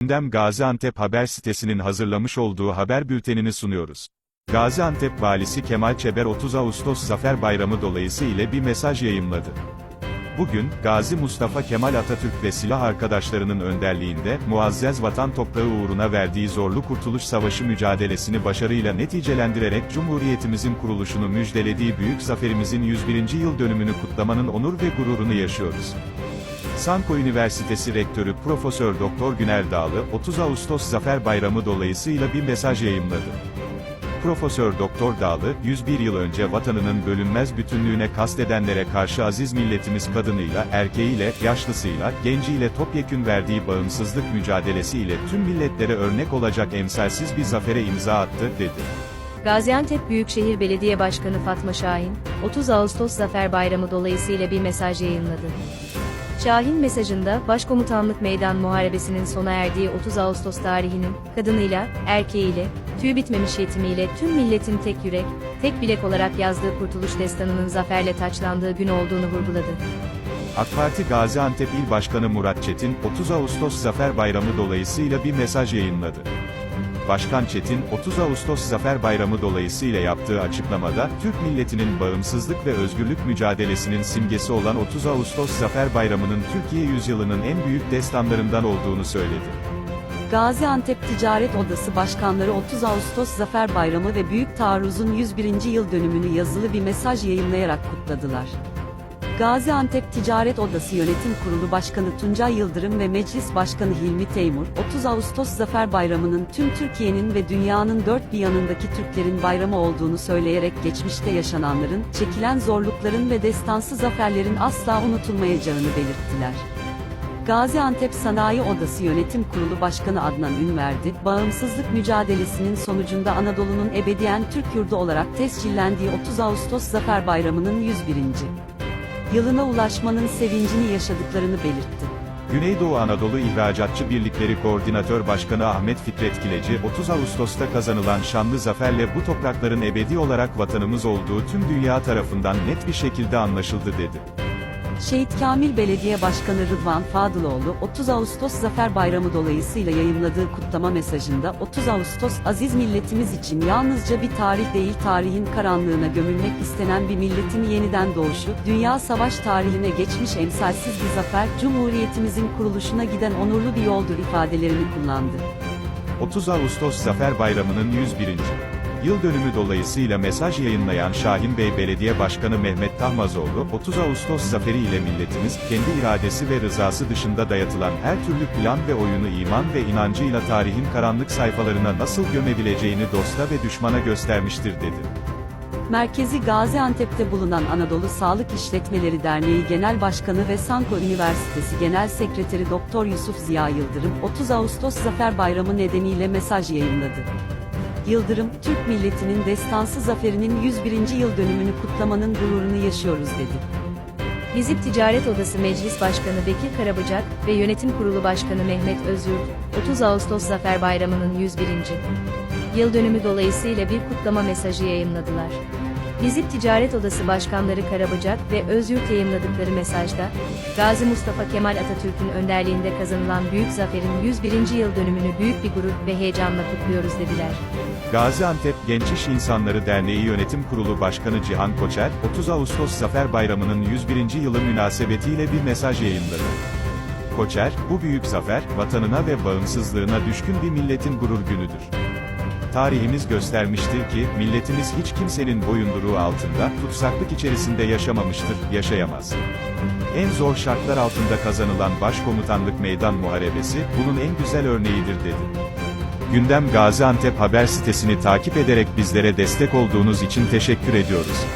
Gündem Gaziantep Haber sitesinin hazırlamış olduğu haber bültenini sunuyoruz. Gaziantep Valisi Kemal Çeber 30 Ağustos Zafer Bayramı dolayısıyla bir mesaj yayımladı. Bugün, Gazi Mustafa Kemal Atatürk ve silah arkadaşlarının önderliğinde, muazzez vatan toprağı uğruna verdiği zorlu Kurtuluş Savaşı mücadelesini başarıyla neticelendirerek Cumhuriyetimizin kuruluşunu müjdelediği büyük zaferimizin 101. yıl dönümünü kutlamanın onur ve gururunu yaşıyoruz. Sanko Üniversitesi Rektörü Profesör Doktor Güner Dağlı, 30 Ağustos Zafer Bayramı dolayısıyla bir mesaj yayımladı. Profesör Doktor Dağlı, 101 yıl önce vatanının bölünmez bütünlüğüne kastedenlere karşı aziz milletimiz kadınıyla, erkeğiyle, yaşlısıyla, genciyle topyekün verdiği bağımsızlık mücadelesiyle tüm milletlere örnek olacak emsalsiz bir zafere imza attı, dedi. Gaziantep Büyükşehir Belediye Başkanı Fatma Şahin, 30 Ağustos Zafer Bayramı dolayısıyla bir mesaj yayınladı. Şahin mesajında, Başkomutanlık Meydan Muharebesi'nin sona erdiği 30 Ağustos tarihinin, kadınıyla, erkeğiyle, tüy bitmemiş yetimiyle tüm milletin tek yürek, tek bilek olarak yazdığı kurtuluş destanının zaferle taçlandığı gün olduğunu vurguladı. AK Parti Gaziantep İl Başkanı Murat Çetin, 30 Ağustos Zafer Bayramı dolayısıyla bir mesaj yayınladı. Başkan Çetin, 30 Ağustos Zafer Bayramı dolayısıyla yaptığı açıklamada, Türk milletinin bağımsızlık ve özgürlük mücadelesinin simgesi olan 30 Ağustos Zafer Bayramı'nın Türkiye yüzyılının en büyük destanlarından olduğunu söyledi. Gaziantep Ticaret Odası Başkanları 30 Ağustos Zafer Bayramı ve Büyük Taarruz'un 101. yıl dönümünü yazılı bir mesaj yayınlayarak kutladılar. Gaziantep Ticaret Odası Yönetim Kurulu Başkanı Tuncay Yıldırım ve Meclis Başkanı Hilmi Teymur, 30 Ağustos Zafer Bayramı'nın tüm Türkiye'nin ve dünyanın dört bir yanındaki Türklerin bayramı olduğunu söyleyerek geçmişte yaşananların, çekilen zorlukların ve destansı zaferlerin asla unutulmayacağını belirttiler. Gaziantep Sanayi Odası Yönetim Kurulu Başkanı Adnan Ünverdi, bağımsızlık mücadelesinin sonucunda Anadolu'nun ebediyen Türk yurdu olarak tescillendiği 30 Ağustos Zafer Bayramı'nın 101. yılına ulaşmanın sevincini yaşadıklarını belirtti. Güneydoğu Anadolu İhracatçı Birlikleri Koordinatör Başkanı Ahmet Fikret Kileci, 30 Ağustos'ta kazanılan şanlı zaferle bu toprakların ebedi olarak vatanımız olduğu tüm dünya tarafından net bir şekilde anlaşıldı dedi. Şehit Kamil Belediye Başkanı Rıdvan Fadıloğlu, 30 Ağustos Zafer Bayramı dolayısıyla yayımladığı kutlama mesajında 30 Ağustos, aziz milletimiz için yalnızca bir tarih değil tarihin karanlığına gömülmek istenen bir milletin yeniden doğuşu, dünya savaş tarihine geçmiş emsalsiz bir zafer, Cumhuriyetimizin kuruluşuna giden onurlu bir yoldur ifadelerini kullandı. 30 Ağustos Zafer Bayramı'nın 101. Yıl dönümü dolayısıyla mesaj yayınlayan Şahin Bey Belediye Başkanı Mehmet Tahmazoğlu, 30 Ağustos zaferi ile milletimiz, kendi iradesi ve rızası dışında dayatılan her türlü plan ve oyunu iman ve inancıyla tarihin karanlık sayfalarına nasıl gömebileceğini dosta ve düşmana göstermiştir dedi. Merkezi Gaziantep'te bulunan Anadolu Sağlık İşletmeleri Derneği Genel Başkanı ve Sanko Üniversitesi Genel Sekreteri Doktor Yusuf Ziya Yıldırım, 30 Ağustos Zafer Bayramı nedeniyle mesaj yayınladı. Yıldırım, Türk milletinin destansı zaferinin 101. yıl dönümünü kutlamanın gururunu yaşıyoruz dedi. Hizip Ticaret Odası Meclis Başkanı Bekir Karabıcak ve Yönetim Kurulu Başkanı Mehmet Özyurt, 30 Ağustos Zafer Bayramı'nın 101. yıl dönümü dolayısıyla bir kutlama mesajı yayınladılar. Hizip Ticaret Odası Başkanları Karabıcak ve Özyurt yayınladıkları mesajda, Gazi Mustafa Kemal Atatürk'ün önderliğinde kazanılan büyük zaferin 101. yıl dönümünü büyük bir gurur ve heyecanla kutluyoruz dediler. Gaziantep Genç İş İnsanları Derneği Yönetim Kurulu Başkanı Cihan Koçer, 30 Ağustos Zafer Bayramı'nın 101. yılı münasebetiyle bir mesaj yayınladı. Koçer, bu büyük zafer, vatanına ve bağımsızlığına düşkün bir milletin gurur günüdür. Tarihimiz göstermiştir ki, milletimiz hiç kimsenin boyunduruğu altında, tutsaklık içerisinde yaşamamıştır, yaşayamaz. En zor şartlar altında kazanılan Başkomutanlık Meydan Muharebesi, bunun en güzel örneğidir dedi. Gündem Gaziantep haber sitesini takip ederek bizlere destek olduğunuz için teşekkür ediyoruz.